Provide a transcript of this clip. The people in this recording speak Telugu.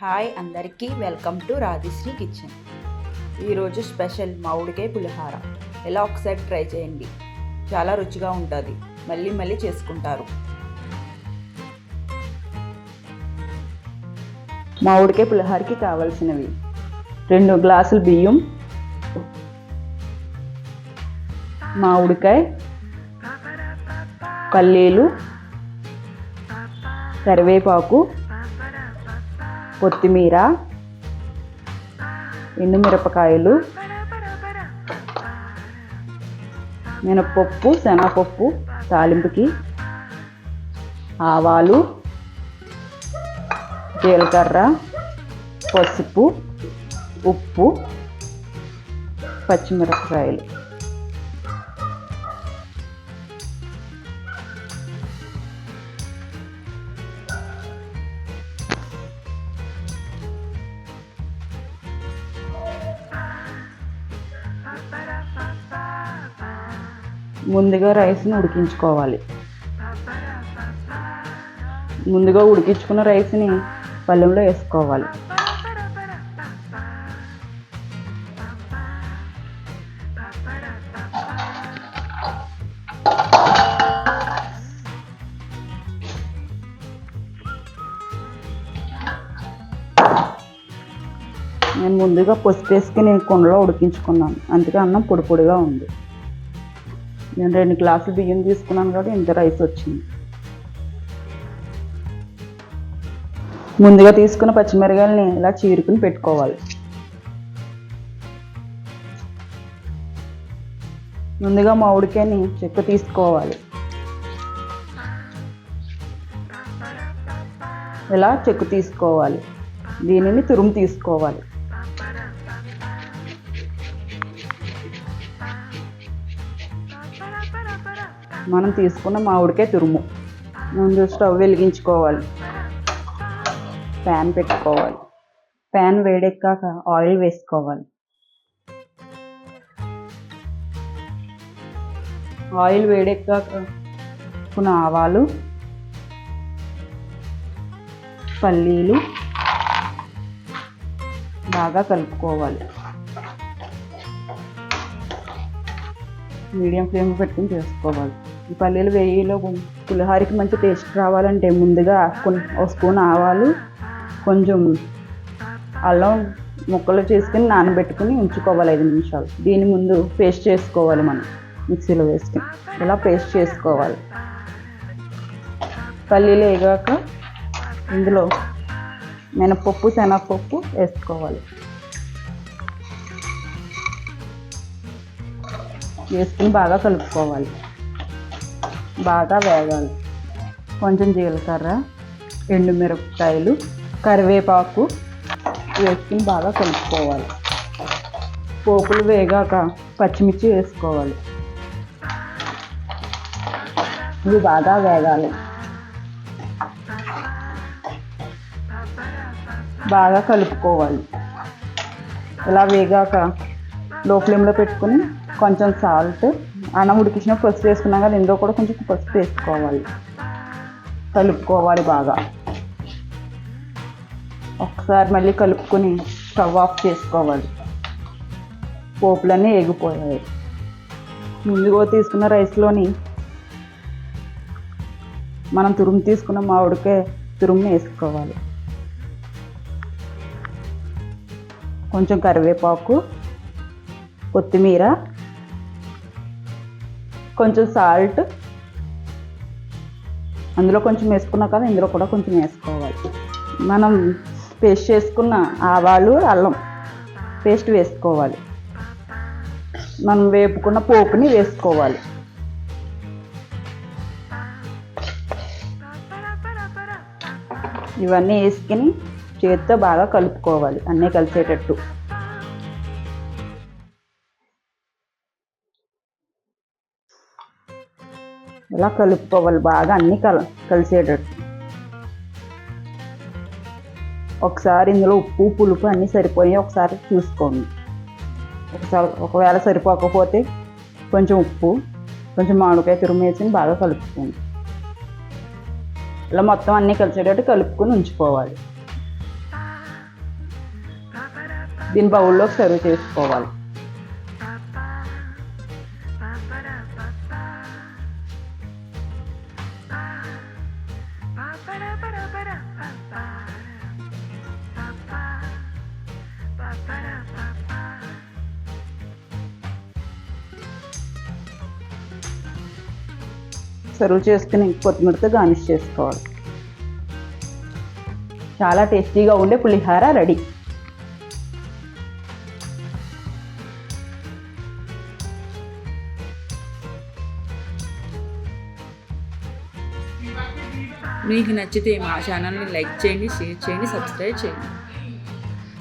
హాయ్ అందరికీ వెల్కమ్ టు రాధిశ్రీ కిచెన్. ఈరోజు స్పెషల్ మామిడికాయ పులిహార. ఎలా ఒకసారి ట్రై చేయండి. చాలా రుచిగా ఉంటుంది. మళ్ళీ మళ్ళీ చేసుకుంటారు. మామిడికాయ పులిహారకి కావాల్సినవి రెండు గ్లాసులు బియ్యం మామిడికాయ పల్లీలు కరివేపాకు కొత్తిమీర ఎండుమిరపకాయలు మినపప్పు శనగపప్పు తాలింపుకి ఆవాలు జీలకర్ర పసుపు ఉప్పు పచ్చిమిరపకాయలు. ముందుగా రైస్ని ఉడికించుకోవాలి. ముందుగా ఉడికించుకున్న రైస్ని పళ్ళెంలో వేసుకోవాలి. నేను ముందుగా పసుపు వేసుకుని కుండలో ఉడికించుకున్నాను. అందుకే అన్నం పొడి పొడిగా ఉంది. నేను రెండు గ్లాసులు బియ్యం తీసుకున్నాను కాబట్టి ఇంత రైస్ వచ్చింది. ముందుగా తీసుకున్న పచ్చిమిరకాయలని ఇలా చీరుకుని పెట్టుకోవాలి. ముందుగా మామిడికాయని చెక్క తీసుకోవాలి. ఇలా చెక్కు తీసుకోవాలి. దీనిని తురుము తీసుకోవాలి. మనం తీసుకున్న మామిడికే తురుము. ముందు స్టవ్ వెలిగించుకోవాలి. ప్యాన్ పెట్టుకోవాలి. ప్యాన్ వేడెక్కాక ఆయిల్ వేసుకోవాలి. ఆయిల్ వేడెక్కాక కొన్ని ఆవాలు పల్లీలు బాగా కలుపుకోవాలి. మీడియం ఫ్లేమ్ పెట్టుకుని చేసుకోవాలి. పల్లీలు వేయిలో పులిహోరకి మంచి టేస్ట్ రావాలంటే ముందుగా కొన్ని ఒక స్పూన్ ఆవాలు కొంచెం అల్లం ముక్కలు చేసుకుని నానబెట్టుకుని ఉంచుకోవాలి ఐదు నిమిషాలు. దీని ముందు పేస్ట్ చేసుకోవాలి మనం మిక్సీలో వేసుకుని. ఇలా పేస్ట్ చేసుకోవాలి. పల్లీలు వేగాక ఇందులో మినపప్పు శనగపప్పు వేసుకోవాలి. వేసుకుని బాగా కలుపుకోవాలి. బాగా వేగాలి. కొంచెం జీలకర్ర ఎండుమిరపకాయలు కరివేపాకు వేసుకుని బాగా కలుపుకోవాలి. పోపులు వేగాక పచ్చిమిర్చి వేసుకోవాలి. ఇవి బాగా వేగాలి. బాగా కలుపుకోవాలి. ఇలా వేగాక లో ఫ్లేమ్లో పెట్టుకుని కొంచెం సాల్ట్ అన్నం ఉడికించిన పసుపు వేసుకున్నాం కదా ఇందులో కూడా కొంచెం పసుపు వేసుకోవాలి. కలుపుకోవాలి బాగా. ఒకసారి మళ్ళీ కలుపుకొని స్టవ్ ఆఫ్ చేసుకోవాలి. పోపులన్నీ ఎగిపోయాయి ముందుగా తీసుకున్న రైస్లోని మనం తురుము తీసుకున్న మామిడికే తురుము వేసుకోవాలి. కొంచెం కరివేపాకు కొత్తిమీర కొంచెం సాల్ట్. అందులో కొంచెం వేసుకున్నా కదా ఇందులో కూడా కొంచెం వేసుకోవాలి. మనం పేస్ట్ చేసుకున్న ఆవాలు అల్లం పేస్ట్ వేసుకోవాలి. మనం వేపుకున్న పోపుని వేసుకోవాలి. ఇవన్నీ వేసుకుని చేతితో బాగా కలుపుకోవాలి అన్నీ కలిసేటట్టు. ఇలా కలుపుకోవాలి బాగా అన్నీ కల కలిసేటట్టు. ఒకసారి ఇందులో ఉప్పు పులుపు అన్నీ సరిపోయి ఒకసారి చూసుకోండి. ఒకసారి ఒకవేళ సరిపోకపోతే కొంచెం ఉప్పు కొంచెం మామిడికాయ తురుమేసి బాగా కలుపుకోండి. ఇలా మొత్తం అన్నీ కలిసేటట్టు కలుపుకొని ఉంచుకోవాలి. దీని బౌల్లోకి సర్వ్ చేసుకోవాలి. సర్వ్ చేసుకుని కొత్తిమీరతో గార్నిష్ చేసుకోవాలి. చాలా టేస్టీగా ఉండే పులిహార రెడీ. మీకు నచ్చితే మా ఛానల్ని లైక్ చేయండి షేర్ చేయండి సబ్స్క్రైబ్ చేయండి.